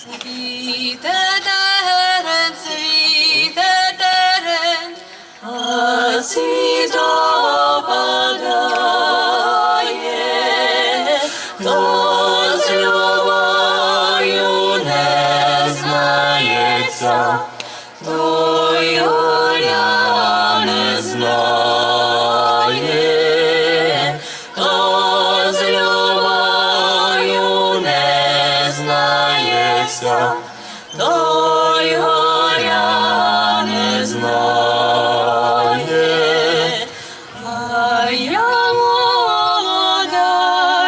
出击 знається, той горя не знає. А я молода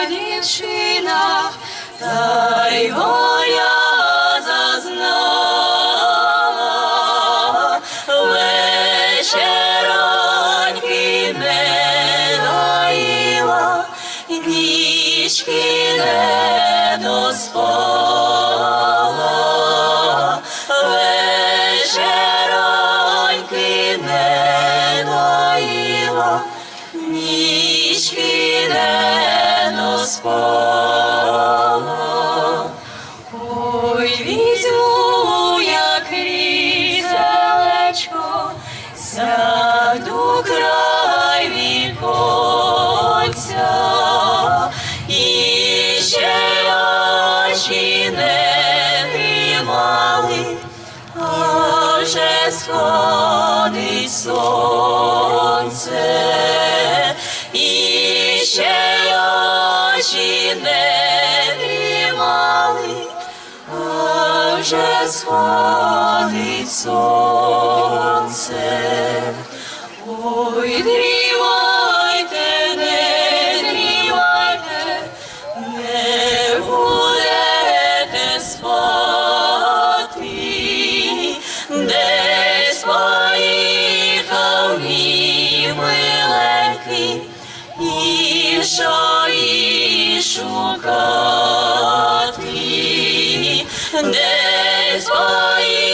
дівчина, та й горя зазнала, вечероньки не доїла, нічки не доспала, не доспала. Ой, візьму я кріселечко, сяду край віконця, і ще очі не тримали, а вже сходить не дрімали, а вже сходить сонце. Ой, дрімайте, шукати, де свої.